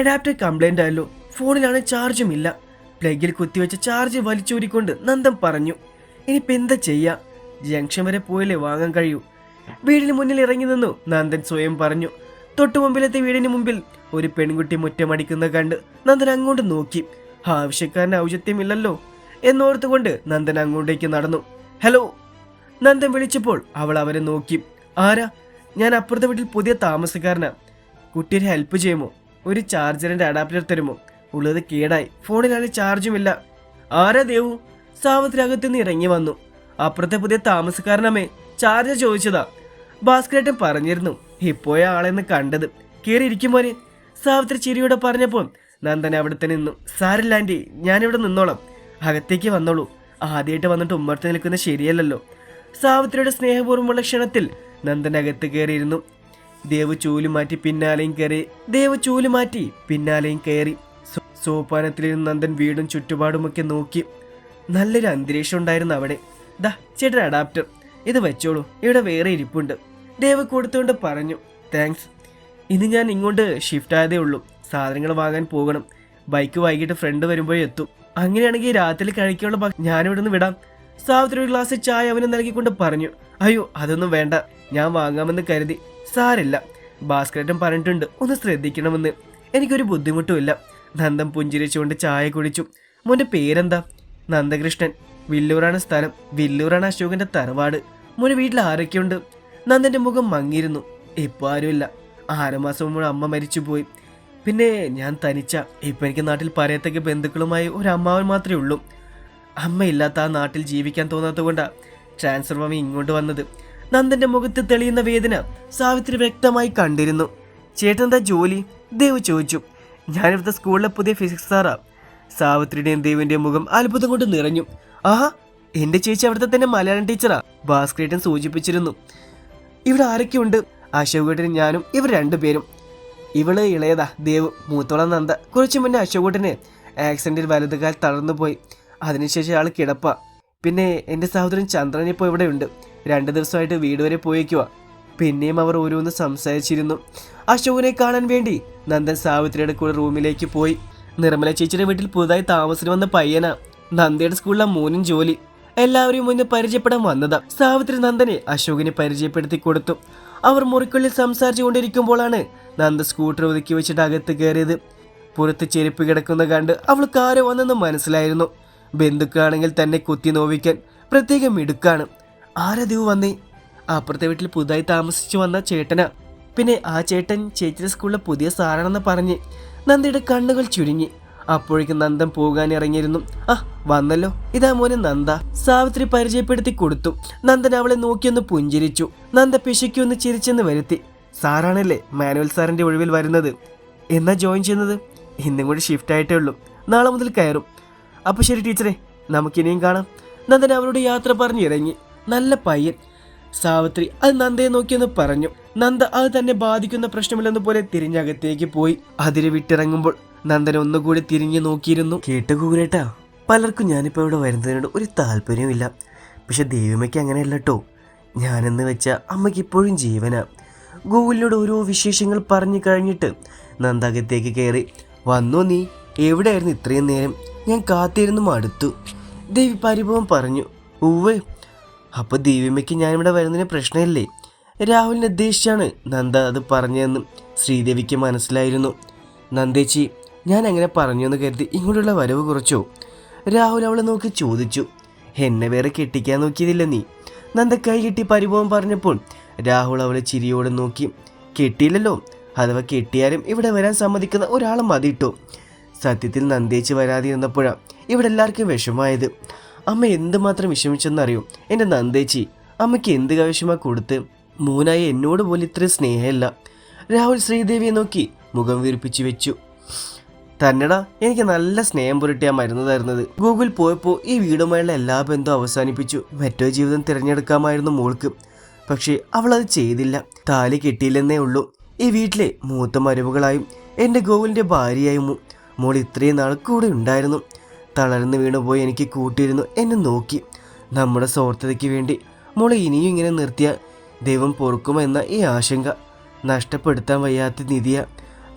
Adapter complaint ആയല്ലോ. ഫോണിലാണ് ചാർജും ഇല്ല. പ്ലഗിൽ കുത്തിവെച്ച ചാർജ് വലിച്ചൂരിക്കൊണ്ട് നന്ദം പറഞ്ഞു. ഇനിയിപ്പോ എന്താ ചെയ്യാ? ജംഗ്ഷൻ വരെ പോയല്ലേ വാങ്ങാൻ കഴിയൂ. വീടിന് മുന്നിൽ ഇറങ്ങി നിന്നു നന്ദൻ സ്വയം പറഞ്ഞു. തൊട്ടു മുമ്പിലത്തെ വീടിന് മുമ്പിൽ ഒരു പെൺകുട്ടി മുറ്റമടിക്കുന്ന കണ്ട് നന്ദൻ അങ്ങോട്ട് നോക്കി. ആവശ്യക്കാരന് ഔചിത്യമില്ലല്ലോ എന്നോർത്തുകൊണ്ട് നന്ദൻ അങ്ങോട്ടേക്ക് നടന്നു. ഹലോ നന്ദൻ വിളിച്ചപ്പോൾ അവൾ അവരെ നോക്കി. ആരാ? ഞാൻ അപ്പുറത്തെ വീട്ടിൽ പുതിയ താമസക്കാരനാ. കുട്ടിയെ ഹെൽപ്പ് ചെയ്യുമോ? ഒരു ചാർജറിന്റെ അഡാപ്റ്റർ തരുമോ? ഉള്ളത് കേടായി. ഫോണിലാണ് ചാർജുമില്ല. ആരാ ദേവു? സാവത്തിന് നിന്ന് ഇറങ്ങി വന്നു. അപ്പുറത്തെ പുതിയ താമസക്കാരനമ്മേ ചാർജർ ചോദിച്ചതാ. ഭാസ്കരേട്ടൻ പറഞ്ഞിരുന്നു ഇപ്പോയ ആളെന്ന് കണ്ടത്. കയറി ഇരിക്കുമ്പോനെ സാവിത്രി ചിരിയോടെ പറഞ്ഞപ്പോൾ നന്ദൻ അവിടെ തന്നെ നിന്നു. സാരില്ല ആന്റി ഞാനിവിടെ നിന്നോളാം. അകത്തേക്ക് വന്നോളൂ. ആദ്യമായിട്ട് വന്നിട്ട് ഉമ്മർത്ത് നിൽക്കുന്നത് ശരിയല്ലല്ലോ. സാവിത്രിയുടെ സ്നേഹപൂർവമുള്ള ക്ഷണത്തിൽ നന്ദൻ അകത്ത് കയറിയിരുന്നു ദേവ് ചൂൽ മാറ്റി പിന്നാലെയും കയറി ദേവ് ചൂൽ മാറ്റി പിന്നാലെയും കയറി. സോപാനത്തിലിരുന്ന് നന്ദൻ വീടും ചുറ്റുപാടുമൊക്കെ നോക്കി. നല്ലൊരു അന്തരീക്ഷം ഉണ്ടായിരുന്നു അവിടെ. ദാ ചേട്ടൻ അഡാപ്റ്റർ ഇത് വെച്ചോളൂ. ഇവിടെ വേറെ ഇരിപ്പുണ്ട്. ദേവ് കൊടുത്തുകൊണ്ട് പറഞ്ഞു താങ്ക്സ് ഇന്ന് ഞാൻ ഇങ്ങോട്ട് ഷിഫ്റ്റ് ആയതേ ഉള്ളൂ. സാധനങ്ങൾ വാങ്ങാൻ പോകണം. ബൈക്ക് വൈകിട്ട് ഫ്രണ്ട് വരുമ്പോഴേ എത്തും. അങ്ങനെയാണെങ്കിൽ രാത്രി കഴിക്കാനുള്ള ഞാനിവിടെ നിന്ന് വിടാം. സാവിത്രി ഒരു ഗ്ലാസ് ചായ അവന് നൽകിക്കൊണ്ട് പറഞ്ഞു അയ്യോ അതൊന്നും വേണ്ട. ഞാൻ വാങ്ങാമെന്ന് കരുതി. സാരില്ല. ഭാസ്കരേട്ടൻ പറഞ്ഞിട്ടുണ്ട് ഒന്ന് ശ്രദ്ധിക്കണമെന്ന്. എനിക്കൊരു ബുദ്ധിമുട്ടുമില്ല. നന്ദൻ പുഞ്ചിരിച്ചുകൊണ്ട് ചായ കുടിച്ചു. മോന്റെ പേരെന്താ? നന്ദകൃഷ്ണൻ. വില്ലൂറാണ് സ്ഥലം. വില്ലൂറാണ് അശോകന്റെ തറവാട്. മോന് വീട്ടിൽ ആരൊക്കെയുണ്ട്? നന്ദന്റെ മുഖം മങ്ങിയിരുന്നു. ഇപ്പോൾ ആരുമില്ല. ആറുമാസം മുമ്പ് അമ്മ മരിച്ചുപോയി. പിന്നെ ഞാൻ തനിച്ച ഇപ്പം എനിക്ക് നാട്ടിൽ പറയത്തക്ക ബന്ധുക്കളുമായി ഒരു അമ്മാവൻ മാത്രമേ ഉള്ളൂ. അമ്മയില്ലാത്ത ആ നാട്ടിൽ ജീവിക്കാൻ തോന്നാത്തത് കൊണ്ടാണ് ട്രാൻസ്ഫർ ഇങ്ങോട്ട് വന്നത്. നന്ദന്റെ മുഖത്ത് തെളിയുന്ന വേദന സാവിത്രി വ്യക്തമായി കണ്ടിരുന്നു. ചേട്ടൻ ജോലി? ദേവ് ചോദിച്ചു. ഞാനിവിടുത്തെ സ്കൂളിലെ പുതിയ ഫിസിക്സ് സാറാ. സാവിത്രിയുടെയും ദേവിന്റെയും മുഖം അത്ഭുതം കൊണ്ട് നിറഞ്ഞു. ആഹാ എന്റെ ചേച്ചി അവിടുത്തെ തന്നെ മലയാളം ടീച്ചറാ ഭാസ്കരേട്ടൻ സൂചിപ്പിച്ചിരുന്നു. ഇവിടെ ആരൊക്കെയുണ്ട്? അശോകേട്ടനും ഞാനും ഇവർ രണ്ടുപേരും. ഇവൾ ഇളയതാ ദേവ് മൂത്തോളം നന്ദ. കുറച്ചു മുന്നേ അശോകേട്ടന് ആക്സിഡന്റിൽ വലതുകാൽ തളർന്നു പോയി അതിനുശേഷം അയാൾ കിടപ്പ. പിന്നെ എന്റെ സഹോദരൻ ചന്ദ്രൻ ഇപ്പോൾ ഇവിടെയുണ്ട് രണ്ട് ദിവസമായിട്ട് വീട് വരെ പോയേക്കുവാ. പിന്നെയും അവർ ഓരോന്ന് സംസാരിച്ചിരുന്നു. അശോകനെ കാണാൻ വേണ്ടി നന്ദൻ സാവിത്രിയുടെ കൂടെ റൂമിലേക്ക് പോയി. നിർമ്മല ചേച്ചിയുടെ വീട്ടിൽ പുതുതായി താമസിന് വന്ന പയ്യനാ നന്ദയുടെ സ്കൂളിലെ മോനും ജോലി. എല്ലാവരെയും മുന്നേ പരിചയപ്പെടാൻ വന്നതാ. സാവിത്രി നന്ദനെ അശോകിനെ പരിചയപ്പെടുത്തി കൊടുത്തു. അവർ മുറിക്കുള്ളിൽ സംസാരിച്ചു കൊണ്ടിരിക്കുമ്പോഴാണ് നന്ദ സ്കൂട്ടർ ഒതുക്കി വെച്ചിട്ട് അകത്ത് കയറിയത്. പുറത്ത് ചെരുപ്പ് കിടക്കുന്ന കണ്ട് അവൾ ആരോ വന്നെന്ന് മനസ്സിലായിരുന്നു. ബന്ധുക്കളാണെങ്കിൽ തന്നെ കുത്തി നോവിക്കാൻ പ്രത്യേകം മിടുക്കാണ്. ആരാ ദിവ വന്നേ? അപ്പുറത്തെ വീട്ടിൽ പുതുതായി താമസിച്ചു വന്ന ചേട്ടനാ. പിന്നെ ആ ചേട്ടൻ ചേച്ചിയുടെ സ്കൂളിലെ പുതിയ സാറാണെന്ന് പറഞ്ഞ് നന്ദയുടെ കണ്ണുകൾ ചുരുങ്ങി. അപ്പോഴേക്കും നന്ദൻ പോകാൻ ഇറങ്ങിയിരുന്നു ആ വന്നല്ലോ. ഇതാ മോനെ നന്ദ. സാവിത്രി പരിചയപ്പെടുത്തി കൊടുത്തു. നന്ദൻ അവളെ നോക്കിയൊന്ന് പുഞ്ചിരിച്ചു. നന്ദ പിശയ്ക്കൊന്ന് ചിരിച്ചെന്ന് വരുത്തി. സാറാണല്ലേ മാനുവൽ സാറിന്റെ ഒഴിവിൽ വരുന്നത്? എന്നാ ജോയിൻ ചെയ്യുന്നത്? ഇന്നും കൂടി ഷിഫ്റ്റ് ആയിട്ടേ ഉള്ളൂ. നാളെ മുതൽ കയറും. അപ്പോൾ ശരി ടീച്ചറെ നമുക്കിനിയും കാണാം. നന്ദൻ അവരുടെ യാത്ര പറഞ്ഞ് ഇറങ്ങി. നല്ല പയ്യൻ. സാവിത്രി അത് നന്ദയെ നോക്കിയെന്ന് പറഞ്ഞു. നന്ദ അത് തന്നെ ബാധിക്കുന്ന പ്രശ്നമില്ലെന്ന് പോലെ തിരിഞ്ഞകത്തേക്ക് പോയി. അതിര് വിട്ടിറങ്ങുമ്പോൾ നന്ദൻ ഒന്നുകൂടി തിരിഞ്ഞു നോക്കിയിരുന്നു. കേട്ട കൂരേട്ടാ പലർക്കും ഞാനിപ്പോൾ ഇവിടെ വരുന്നതിനോട് ഒരു താല്പര്യമില്ല പക്ഷെ ദേവിമയ്ക്ക് അങ്ങനെയല്ല കേട്ടോ ഞാനെന്ന് വെച്ച അമ്മയ്ക്ക് ഇപ്പോഴും ജീവനാ. ഗൂഗിളിനോട് ഓരോ വിശേഷങ്ങൾ പറഞ്ഞു കഴിഞ്ഞിട്ട് നന്ദ അകത്തേക്ക് കയറി വന്നു നീ എവിടെയായിരുന്നു ഇത്രയും നേരം? ഞാൻ കാത്തിരുന്നു മടുത്തു. ദേവി പരിഭവം പറഞ്ഞു ഉവ്വ് അപ്പൊ ദിവ്യമ്മയ്ക്ക് ഞാനിവിടെ വരുന്നതിന് പ്രശ്നമില്ലേ? രാഹുലിനെ ഉദ്ദേശിച്ചാണ് നന്ദ അത് പറഞ്ഞതെന്ന് ശ്രീദേവിക്ക് മനസ്സിലായിരുന്നു. നന്ദേച്ചി ഞാൻ അങ്ങനെ പറഞ്ഞു എന്ന് കരുതി ഇങ്ങോട്ടുള്ള വരവ് കുറച്ചോ? രാഹുൽ അവളെ നോക്കി ചോദിച്ചു. എന്നെ വേറെ കെട്ടിക്കാൻ നോക്കിയതില്ല നീ? നന്ദ കൈ കെട്ടി പരിഭവം പറഞ്ഞപ്പോൾ രാഹുൽ അവളെ ചിരിയോടെ നോക്കി. കെട്ടിയില്ലല്ലോ? അഥവാ കെട്ടിയാലും ഇവിടെ വരാൻ സമ്മതിക്കുന്ന ഒരാളെ മതിട്ടോ? സത്യത്തിൽ നന്ദേച്ച് വരാതിരുന്നപ്പോഴാണ് ഇവിടെ എല്ലാവർക്കും വിഷമായത് അമ്മ എന്തുമാത്രം വിഷമിച്ചെന്നറിയോ? എന്റെ നന്ദേച്ചി അമ്മയ്ക്ക് എന്ത് കവിഷമാ കൊടുത്ത്? മൂനായി എന്നോട് പോലും ഇത്ര സ്നേഹമില്ല. രാഹുൽ ശ്രീദേവിയെ നോക്കി മുഖം വീർപ്പിച്ചു വെച്ചു. തന്നെടാ എനിക്ക് നല്ല സ്നേഹം പുരട്ടിയാ മരുന്നതായിരുന്നത്. ഗൂഗിൾ പോയപ്പോൾ ഈ വീടുമായുള്ള എല്ലാ ബന്ധവും അവസാനിപ്പിച്ചു. മറ്റോ ജീവിതം തിരഞ്ഞെടുക്കാമായിരുന്നു മോൾക്ക്. പക്ഷേ അവൾ അത് ചെയ്തില്ല. താലി കെട്ടിയില്ലെന്നേ ഉള്ളൂ. ഈ വീട്ടിലെ മൂത്ത മരുമകളായും എന്റെ ഗോകുലിന്റെ ഭാര്യയായും മോൾ ഇത്രയും നാൾ കൂടെ ഉണ്ടായിരുന്നു. തളർന്നു വീണുപോയി എനിക്ക് കൂട്ടിയിരുന്നു. എന്നെ നോക്കി. നമ്മുടെ സ്വാർത്ഥതയ്ക്ക് വേണ്ടി. മോളെ ഇനിയും ഇങ്ങനെ നിർത്തിയാൽ ദൈവം പൊറുക്കുമെന്ന ഈ ആശങ്ക. നഷ്ടപ്പെടുത്താൻ വയ്യാത്ത നിധിയ.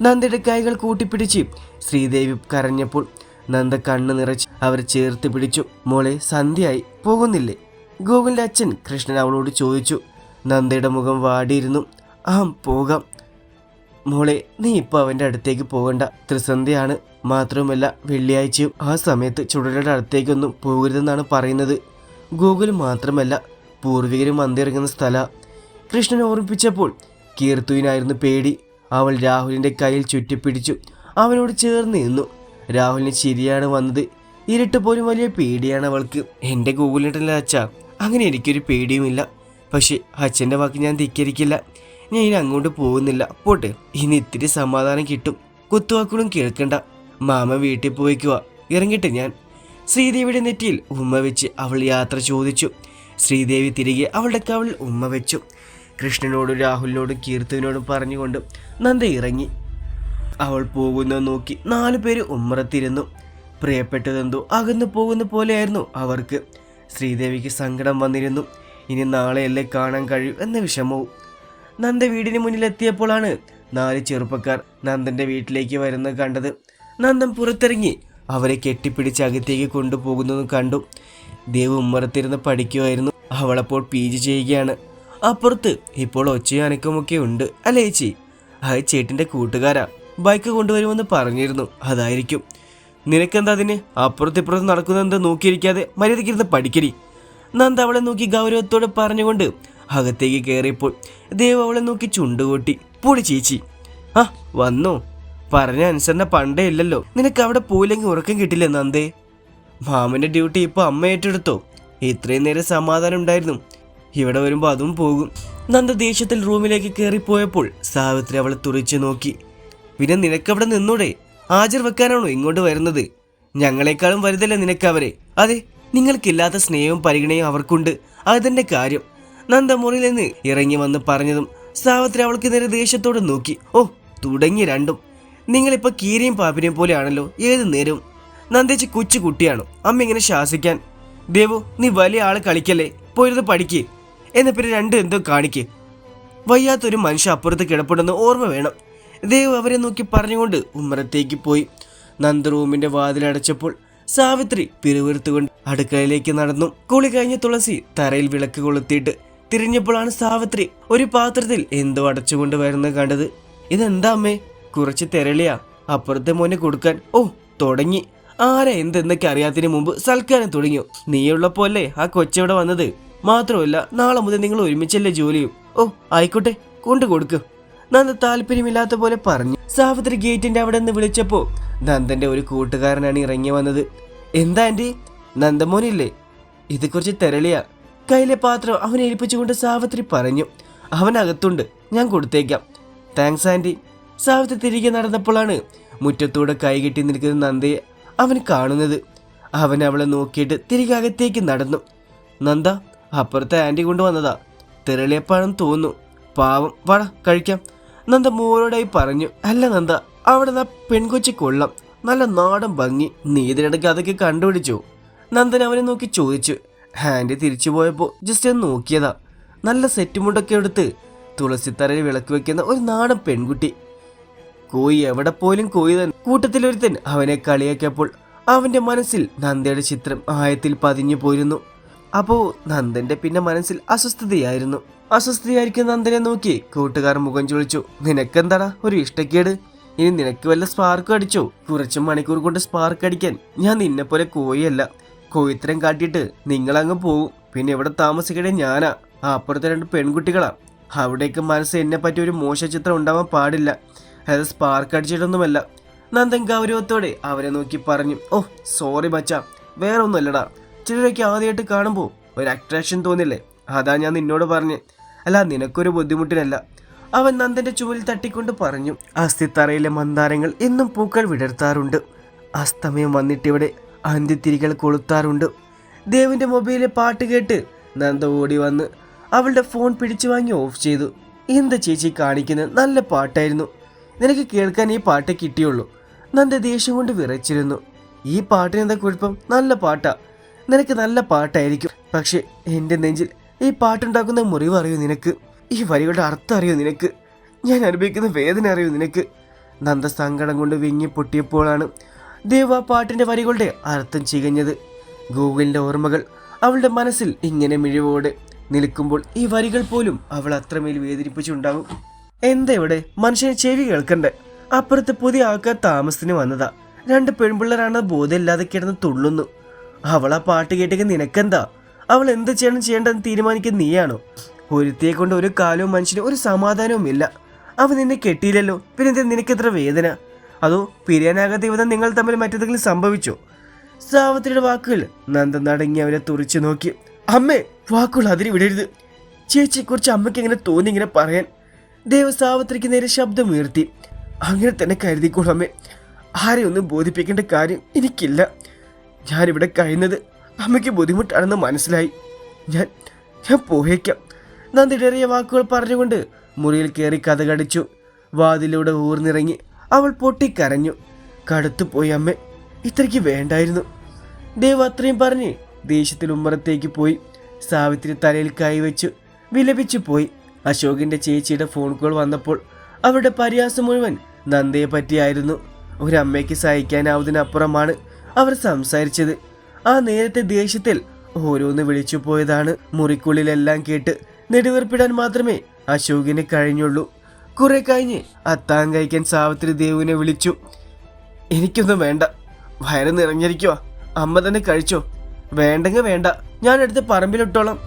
നന്ദയുടെ കൈകൾ കൂട്ടിപ്പിടിച്ച് ശ്രീദേവി കരഞ്ഞപ്പോൾ നന്ദ കണ്ണ് നിറച്ച് അവർ ചേർത്ത് പിടിച്ചു. മോളെ സന്ധ്യയായി. പോകുന്നില്ലേ? ഗോകുലിന്റെ അച്ഛൻ കൃഷ്ണൻ അവളോട് ചോദിച്ചു. നന്ദയുടെ മുഖം വാടിയിരുന്നു. ആ പോകാം. മോളെ നീ ഇപ്പോൾ അവന്റെ അടുത്തേക്ക് പോകണ്ട. ത്രിസന്ധ്യയാണ്. മാത്രവുമല്ല വെള്ളിയാഴ്ചയും ആ സമയത്ത് ചുടലയുടെ അടുത്തേക്കൊന്നും പോകരുതെന്നാണ് പറയുന്നത്. ഗൂഗിൾ മാത്രമല്ല പൂർവികരും വന്നിറങ്ങുന്ന സ്ഥല. കൃഷ്ണൻ ഓർമ്മിപ്പിച്ചപ്പോൾ കീർത്തുവിനായിരുന്നു പേടി. അവൾ രാഹുലിന്റെ കയ്യിൽ ചുറ്റിപ്പിടിച്ചു. അവനോട് ചേർന്ന് നിന്നു. രാഹുലിന് ശരിയാണ് വന്നത്. ഇരുട്ട് പോലും വലിയ പേടിയാണ് അവൾക്ക്. എന്റെ ഗൂഗിളിട്ടല്ല അച്ഛ. അങ്ങനെ എനിക്കൊരു പേടിയുമില്ല. പക്ഷേ അച്ഛന്റെ വാക്ക് ഞാൻ ധിക്കരിക്കില്ല. ഞാൻ ഇനി അങ്ങോട്ട് പോകുന്നില്ല. പോട്ടെ ഇനി ഇത്തിരി സമാധാനം കിട്ടും. കുത്തുവാക്കുകളും കേൾക്കണ്ട. മാമ വീട്ടിൽ പോയിക്കുക ഇറങ്ങിട്ട് ഞാൻ. ശ്രീദേവിയുടെ നെറ്റിയിൽ ഉമ്മ വെച്ച് അവൾ യാത്ര ചോദിച്ചു. ശ്രീദേവി തിരികെ അവളുടെ കവളിൽ ഉമ്മ വെച്ചു. കൃഷ്ണനോടും രാഹുലിനോടും കീർത്തുവിനോടും പറഞ്ഞുകൊണ്ട് നന്ദ ഇറങ്ങി. അവൾ പോകുന്ന നോക്കി നാലു പേര് ഉമ്മറത്തിരുന്നു. പ്രിയപ്പെട്ടതെന്തോ അകന്നു പോകുന്ന പോലെയായിരുന്നു അവർക്ക്. ശ്രീദേവിക്ക് സങ്കടം വന്നിരുന്നു. ഇനി നാളെയല്ലേ കാണാൻ കഴിയൂ എന്ന വിഷമവും. നന്ദ വീടിന് മുന്നിലെത്തിയപ്പോഴാണ് നാല് ചെറുപ്പക്കാർ നന്ദന്റെ വീട്ടിലേക്ക് വരുന്നത് കണ്ടത്. നന്ദൻ പുറത്തിറങ്ങി. അവരെ കെട്ടിപ്പിടിച്ച് അകത്തേക്ക് കൊണ്ടുപോകുന്നതും കണ്ടു. ദേവ് ഉമ്മറത്തിരുന്ന് പഠിക്കുമായിരുന്നു അവളപ്പോൾ പി ജി ചെയ്യുകയാണ്. അപ്പുറത്ത് ഇപ്പോൾ ഒച്ചയും അനക്കമൊക്കെ ഉണ്ട് അല്ലേ ചേച്ചി? ആ ചേട്ടിന്റെ കൂട്ടുകാരാ. ബൈക്ക് കൊണ്ടുവരുമെന്ന് പറഞ്ഞിരുന്നു അതായിരിക്കും. നിനക്കെന്താ അതിന്? അപ്പുറത്തിപ്പുറത്ത് നടക്കുന്നത് നോക്കിയിരിക്കാതെ മര്യാദയ്ക്കിരുന്ന് പഠിക്കരി നന്ദ അവളെ നോക്കി ഗൗരവത്തോടെ പറഞ്ഞുകൊണ്ട് അകത്തേക്ക് കയറിയപ്പോൾ ദേവ് അവളെ നോക്കി ചുണ്ടുകൂട്ടി. പൊടി ചേച്ചി. ആ വന്നോ. പറഞ്ഞ അനുസരണ പണ്ടേ ഇല്ലല്ലോ. നിനക്ക് അവിടെ പോയില്ലെങ്കിൽ ഉറക്കം കിട്ടില്ല നന്ദേ? മാമന്റെ ഡ്യൂട്ടി ഇപ്പൊ അമ്മ ഏറ്റെടുത്തോ. ഇത്രയും നേരം സമാധാനം ഉണ്ടായിരുന്നു. ഇവിടെ വരുമ്പോൾ അതും പോകും. നന്ദ ദേഷ്യത്തിൽ റൂമിലേക്ക് കയറിപ്പോയപ്പോൾ സാവിത്രി അവളെ തുറിച്ചു നോക്കി. പിന്നെ നിനക്കവിടെ നിന്നൂടെ? ഹാജർ വെക്കാനാണോ ഇങ്ങോട്ട് വരുന്നത്? ഞങ്ങളെക്കാളും വലുതല്ലേ നിനക്കവരെ? അതെ നിങ്ങൾക്കില്ലാത്ത സ്നേഹവും പരിഗണയും അവർക്കുണ്ട്. അതിന്റെ കാര്യം. നന്ദ മുറിയിൽ നിന്ന് ഇറങ്ങി വന്ന് പറഞ്ഞതും സാവിത്രി അവൾക്ക് നേരെ ദേഷ്യത്തോടെ നോക്കി. ഓ തുടങ്ങി രണ്ടും. നിങ്ങളിപ്പോ കീരിയും പാപ്പിനെയും പോലെയാണല്ലോ ഏത് നേരവും. നന്ദേച്ചി കൊച്ചു കുട്ടിയാണോ. അമ്മ ഇങ്ങനെ ശാസിക്കാൻ. ദേവു നീ വലിയ ആൾ കളിക്കല്ലേ? പോയിരുന്ന് പഠിക്ക്. എന്ന പിന്നെ രണ്ടും എന്തോ കാണിക്ക്. വയ്യാത്തൊരു മനുഷ്യ അപ്പുറത്ത് കിടപ്പുണ്ടെന്ന് ഓർമ്മ വേണം. ദേവ് അവരെ നോക്കി പറഞ്ഞുകൊണ്ട് ഉമ്മറത്തേക്ക് പോയി. നന്ദ റൂമിന്റെ വാതിലടച്ചപ്പോൾ സാവിത്രി പിറുവിറുത്തുകൊണ്ട് അടുക്കളയിലേക്ക് നടന്നു. കുളി കഴിഞ്ഞ തുളസി തറയിൽ വിളക്ക് കൊളുത്തിയിട്ട് തിരിഞ്ഞപ്പോഴാണ് സാവിത്രി ഒരു പാത്രത്തിൽ എന്തോ അടച്ചുകൊണ്ട് വരുന്നത് കണ്ടത്. ഇതെന്താ അമ്മേ? കുറച്ച് തെരളിയാ. അപ്പുറത്തെ മോനെ കൊടുക്കാൻ ഓ തുടങ്ങി. ആരാ എന്തെന്നൊക്കെ അറിയാത്തതിന് മുമ്പ് സൽക്കാരം തുടങ്ങിയോ? അല്ലേ ആ കൊച്ചവിടെ വന്നത്? മാത്രമല്ല നാളെ മുതൽ നിങ്ങൾ ഒരുമിച്ചല്ലേ ജോലിയും. ഓ ആയിക്കോട്ടെ കൊണ്ടു കൊടുക്ക്. നന്ദ താല്പര്യമില്ലാത്ത പോലെ പറഞ്ഞു. സാവിത്രി ഗേറ്റിന്റെ അവിടെ നിന്ന് വിളിച്ചപ്പോ നന്ദന്റെ ഒരു കൂട്ടുകാരനാണ് ഇറങ്ങി വന്നത്. എന്താ ആന്റി? നന്ദമോനില്ലേ? ഇത് കുറച്ച് തെരളിയാ. കയ്യിലെ പാത്രം അവനെ ഏൽപ്പിച്ചുകൊണ്ട് സാവിത്രി പറഞ്ഞു. അവനകത്തുണ്ട് ഞാൻ കൊടുത്തേക്കാം. Thanks anti. സാവിത്രി തിരികെ നടന്നപ്പോഴാണ് മുറ്റത്തൂടെ കൈകെട്ടി നിൽക്കുന്ന നന്ദയെ അവൻ കാണുന്നത്. അവൻ അവളെ നോക്കിയിട്ട് തിരികെ അകത്തേക്ക് നടന്നു. നന്ദ അപ്പുറത്തെ ആന്റി കൊണ്ടുവന്നതാ. തിരളിയപ്പാണെന്ന് തോന്നുന്നു. പാവം വട കഴിക്കാം. നന്ദ മോനോടായി പറഞ്ഞു. അല്ല നന്ദ അവിടെ ആ പെൺകൊച്ചി കൊള്ളാം. നല്ല നാടൻ ഭംഗി. നീ അതൊക്കെ കണ്ടുപിടിച്ചു. നന്ദൻ അവനെ നോക്കി ചോദിച്ചു. ഹാൻഡി തിരിച്ചു പോയപ്പോൾ ജസ്റ്റ് ഒന്ന് നോക്കിയതാ. നല്ല സെറ്റ് മുണ്ടൊക്കെ എടുത്ത് തുളസിത്തറയിൽ വിളക്ക് വെക്കുന്ന ഒരു നാടൻ പെൺകുട്ടി. കോയി എവിടെ പോലും കോയി തന്നെ. കൂട്ടത്തിലൊരുത്തൻ അവനെ കളിയാക്കിയപ്പോൾ അവന്റെ മനസ്സിൽ നന്ദയുടെ ചിത്രം ആയത്തിൽ പതിഞ്ഞു പോയിരുന്നു. അപ്പോ നന്ദന്റെ പിന്നെ മനസ്സിൽ അസ്വസ്ഥതയായിരുന്നു. അസ്വസ്ഥയായിരിക്കും നന്ദനെ നോക്കി കൂട്ടുകാർ മുഖം ചൊളിച്ചു. നിനക്കെന്താടാ? ഒരു ഇഷ്ടക്കേട്. ഇനി നിനക്ക് വല്ല സ്പാർക്ക് അടിച്ചോ? കുറച്ച് മണിക്കൂർ കൊണ്ട് സ്പാർക്ക് അടിക്കാൻ ഞാൻ നിന്നെ പോലെ കോയല്ല കോയിത്തരം കാട്ടിയിട്ട് നിങ്ങളങ്ങ് പോവും. പിന്നെ ഇവിടെ താമസിക്കണേ ഞാനാ. അപ്പുറത്തെ രണ്ട് പെൺകുട്ടികളാ. അവിടേക്ക് മനസ്സ് എന്നെ പറ്റി ഒരു മോശ ചിത്രം ഉണ്ടാവാൻ പാടില്ല. അത് സ്പാർക്ക് അടിച്ചിട്ടൊന്നുമല്ല. നന്ദൻ ഗൗരവത്തോടെ അവരെ നോക്കി പറഞ്ഞു ഓ സോറി മച്ചാ വേറെ ഒന്നുമല്ലടാ ചിലരൊക്കെ ആദ്യമായിട്ട് കാണുമ്പോൾ ഒരു അട്രാക്ഷൻ തോന്നില്ലേ? അതാ ഞാൻ നിന്നോട് പറഞ്ഞു. അല്ല നിനക്കൊരു ബുദ്ധിമുട്ടിനല്ല. അവൻ നന്ദന്റെ ചുവലിൽ തട്ടിക്കൊണ്ട് പറഞ്ഞു അസ്ഥിത്തറയിലെ മന്ദാരങ്ങൾ എന്നും പൂക്കൾ വിടർത്താറുണ്ട്. അസ്തമയം വന്നിട്ടിവിടെ അന്ത്യത്തിരികൾ കൊളുത്താറുണ്ട്. ദേവിന്റെ മൊബൈലിലെ പാട്ട് കേട്ട് നന്ദ ഓടി വന്ന് അവളുടെ ഫോൺ പിടിച്ചു വാങ്ങി ഓഫ് ചെയ്തു. എന്താ ചേച്ചി കാണിക്കുന്ന? നല്ല പാട്ടായിരുന്നു. നിനക്ക് കേൾക്കാൻ ഈ പാട്ട് കിട്ടിയുള്ളൂ. നന്റെ ദേഷ്യം കൊണ്ട് വിറച്ചിരുന്നു. ഈ പാട്ടിന് എന്താ കുഴപ്പം? നല്ല പാട്ടാ. നിനക്ക് നല്ല പാട്ടായിരിക്കും. പക്ഷെ എന്റെ നെഞ്ചിൽ ഈ പാട്ടുണ്ടാക്കുന്ന മുറിവ് അറിയൂ നിനക്ക്? ഈ വരികളുടെ അർത്ഥം അറിയൂ നിനക്ക്? ഞാൻ അനുഭവിക്കുന്ന വേദന അറിയൂ നിനക്ക്? നന്ദ സങ്കടം കൊണ്ട് വിങ്ങി പൊട്ടിയപ്പോഴാണ് ദേവ് ആ പാട്ടിന്റെ വരികളുടെ അർത്ഥം ചികഞ്ഞത്. ഗൂഗിളിന്റെ ഓർമ്മകൾ അവളുടെ മനസ്സിൽ ഇങ്ങനെ മിഴിവോടെ നിൽക്കുമ്പോൾ ഈ വരികൾ പോലും അവൾ അത്രമേൽ വേദനിപ്പിച്ചുണ്ടാവും. എന്താ ഇവിടെ മനുഷ്യന് ചെവി കേൾക്കണ്ടേ? അപ്പുറത്ത് പുതിയ ആൾക്കാർ താമസത്തിന് വന്നതാ. രണ്ട് പെൺപിള്ളേരാണ് ബോധമില്ലാതെ കിടന്ന് തുള്ളുന്നു. അവൾ ആ പാട്ട് കേട്ടെങ്കിൽ നിനക്കെന്താ? അവൾ എന്ത് ചെയ്യണം ചെയ്യേണ്ടതെന്ന് തീരുമാനിക്കുന്ന നീയാണോ? ഒരുത്തിയെ കൊണ്ട് ഒരു കാലവും മനുഷ്യന് ഒരു സമാധാനവും ഇല്ല. അവൻ നിന്നെ കെട്ടിയില്ലല്ലോ. പിന്നെ നിനക്കെത്ര വേദന? അതോ പിരിയാനാകാത്ത വിധം നിങ്ങൾ തമ്മിൽ മറ്റെന്തെങ്കിലും സംഭവിച്ചോ? സാവത്രിയുടെ വാക്കുകൾ നന്ദ നടങ്ങി അവരെ തുറച്ചു നോക്കി. അമ്മേ വാക്കുകൾ അതിന് വിടരുത് ചേച്ചിയെക്കുറിച്ച് അമ്മയ്ക്ക് എങ്ങനെ തോന്നി ഇങ്ങനെ പറയാൻ ദേവ സാവത്രിക്ക് നേരെ ശബ്ദം ഉയർത്തി അങ്ങനെ തന്നെ കരുതിക്കോളൂ ആരെയൊന്നും ആരെയും ബോധിപ്പിക്കേണ്ട കാര്യം എനിക്കില്ല. ഞാനിവിടെ കഴിയുന്നത് അമ്മയ്ക്ക് ബുദ്ധിമുട്ടാണെന്ന് മനസ്സിലായി. ഞാൻ ഞാൻ പോയേക്കാം. നന്ദിടേറിയ വാക്കുകൾ പറഞ്ഞുകൊണ്ട് മുറിയിൽ കയറി കഥ കടിച്ചു. വാതിലൂടെ ഊർന്നിറങ്ങി അവൾ പൊട്ടിക്കരഞ്ഞു. കടുത്തുപോയി അമ്മ ഇത്രയ്ക്ക് വേണ്ടായിരുന്നു. ദേവ് അത്രയും പറഞ്ഞ് ദേഷ്യത്തിൽ ഉമ്മറത്തേക്ക് പോയി. സാവിത്രി തലയിൽ കൈവച്ചു വിലപിച്ചു പോയി. അശോകിന്റെ ചേച്ചിയുടെ ഫോൺ കോൾ വന്നപ്പോൾ അവരുടെ പരിഹാസം മുഴുവൻ നന്ദയെ പറ്റിയായിരുന്നു. ഒരമ്മയ്ക്ക് സഹിക്കാനാവുന്നതിനപ്പുറമാണ് അവർ സംസാരിച്ചത്. ആ നേരത്തെ ദേഷ്യത്തിൽ ഓരോന്ന് വിളിച്ചു പോയതാണ്. മുറിക്കുള്ളിലെല്ലാം കേട്ട് നെടുവേർപ്പിടാൻ മാത്രമേ അശോകിന് കഴിഞ്ഞുള്ളൂ. കുറെ കഴിഞ്ഞ് അത്താം കഴിക്കാൻ സാവിത്രി ദേവുവിനെ വിളിച്ചു. എനിക്കൊന്നും വേണ്ട. വയറ് നിറഞ്ഞിരിക്കുവാ. അമ്മ തന്നെ കഴിച്ചോ. വേണ്ടെങ്കിൽ വേണ്ട. ഞാൻ എടുത്ത് പറമ്പിലിട്ടോളാം.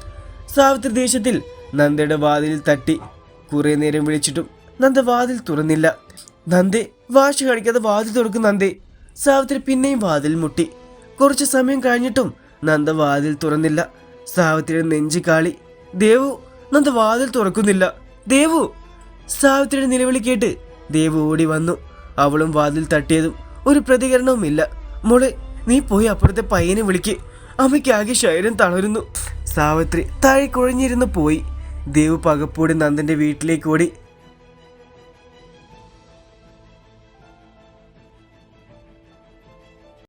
സാവിത്രി ദേഷ്യത്തിൽ നന്ദയുടെ വാതിലിൽ തട്ടി കുറെ നേരം വിളിച്ചിട്ടും നന്ദ വാതിൽ തുറന്നില്ല. നന്ദേ വാശി കാണിക്കാതെ വാതിൽ തുറക്കും നന്ദേ. സാവിത്രി പിന്നെയും വാതിൽ മുട്ടി. കുറച്ച് സമയം കഴിഞ്ഞിട്ടും നന്ദ വാതിൽ തുറന്നില്ല. സാവിത്രിയുടെ നെഞ്ചി കാളി. ദേവു നന്ദ വാതിൽ തുറക്കുന്നില്ല. ദേവു സാവിത്രിയുടെ നിലവിളി കേട്ട് ദേവു ഓടി വന്നു. അവളും വാതിൽ തട്ടിയതും ഒരു പ്രതികരണവുമില്ല. മോളെ നീ പോയി അപ്പുറത്തെ പയ്യനെ വിളിക്ക്. അമ്മയ്ക്കാകെ ശരീരം തളരുന്നു. സാവിത്രി താഴെ കുഴഞ്ഞിരുന്ന് പോയി. ദേവ് പകപ്പോടി നന്ദന്റെ വീട്ടിലേക്ക് ഓടി